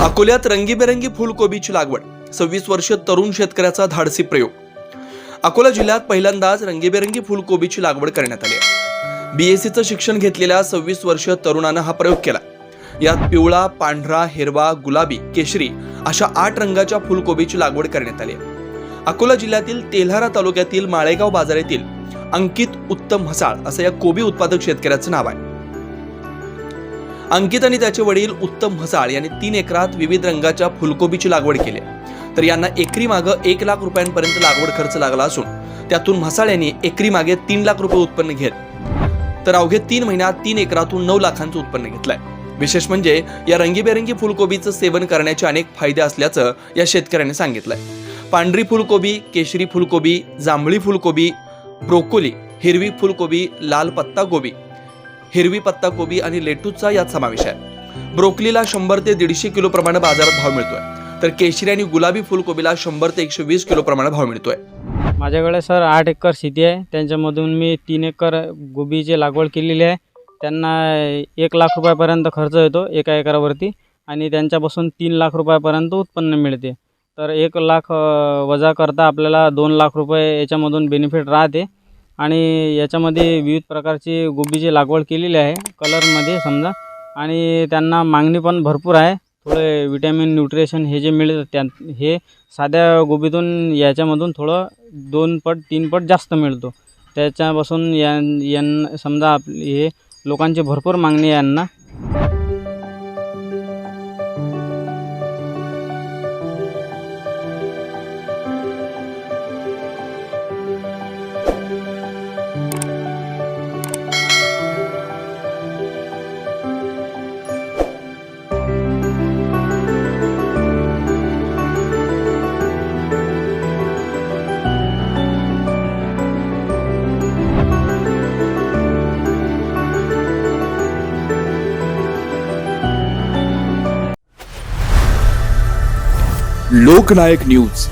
अकोल्यात रंगीबेरंगी फुलकोबीची लागवड. सव्वीस वर्ष तरुण शेतकऱ्याचा धाडसी प्रयोग. अकोला जिल्ह्यात पहिल्यांदाच रंगीबेरंगी फुलकोबीची लागवड करण्यात आली आहे. बीएससीचं शिक्षण घेतलेल्या सव्वीस वर्षीय तरुणानं हा प्रयोग केला. यात पिवळा पांढरा हिरवा गुलाबी केशरी अशा आठ रंगाच्या फुलकोबीची लागवड करण्यात आली आहे. अकोला जिल्ह्यातील तेल्हारा तालुक्यातील माळेगाव बाजार येथील अंकित उत्तम म्हसाळ असं या कोबी उत्पादक शेतकऱ्याचं नाव आहे. अंकित आणि त्याचे वडील उत्तम म्हसाळ यांनी तीन एकरात विविध रंगाच्या फुलकोबीची लागवड केली. तर यांना एकरी मागं एक लाख रुपयांपर्यंत लागवड खर्च लागला असून त्यातून म्हसाळ यांनी एकरी मागे तीन लाख रुपये उत्पन्न घेत तर अवघे तीन महिन्यात तीन एकरातून नऊ लाखांचं उत्पन्न घेतलंय. विशेष म्हणजे या रंगीबेरंगी फुलकोबीचं सेवन करण्याचे अनेक फायदे असल्याचं या शेतकऱ्याने सांगितलंय. पांढरी फुलकोबी केशरी फुलकोबी जांभळी फुलकोबी ब्रोकोली हिरवी फुलकोबी लाल पत्ता गोबी हिरवी पत्ता कोबी आणि लेटूचा यात समावेश आहे. ब्रोकलीला शंभर ते दीडशे किलो प्रमाणे बाजारात भाव मिळतोय. तर केशरी आणि गुलाबी फुलकोबीला शंभर ते एकशे वीस किलो प्रमाणे भाव मिळतोय. माझ्याकडे सर आठ एकर शेती आहे. त्यांच्यामधून मी तीन एकर गोबीची लागवड केलेली आहे. त्यांना एक लाख रुपयापर्यंत खर्च येतो एका एकरावरती आणि त्यांच्यापासून तीन लाख रुपयापर्यंत उत्पन्न मिळते. तर एक लाख वजा करता आपल्याला दोन लाख रुपये याच्यामधून बेनिफिट राहते. आणि याच्यामध्ये विविध प्रकारची गोबीची लागवड केलेली आहे कलरमध्ये समजा. आणि त्यांना मागणी पण भरपूर आहे. थोडे विटॅमिन न्यूट्रिशन हे जे मिळतं त्या हे साध्या गोबीतून याच्यामधून थोडं दोन पट तीन पट जास्त मिळतो. त्याच्यापासून या यांना समजा आप हे लोकांची भरपूर मागणी आहे यांना. लोकनायक न्यूज.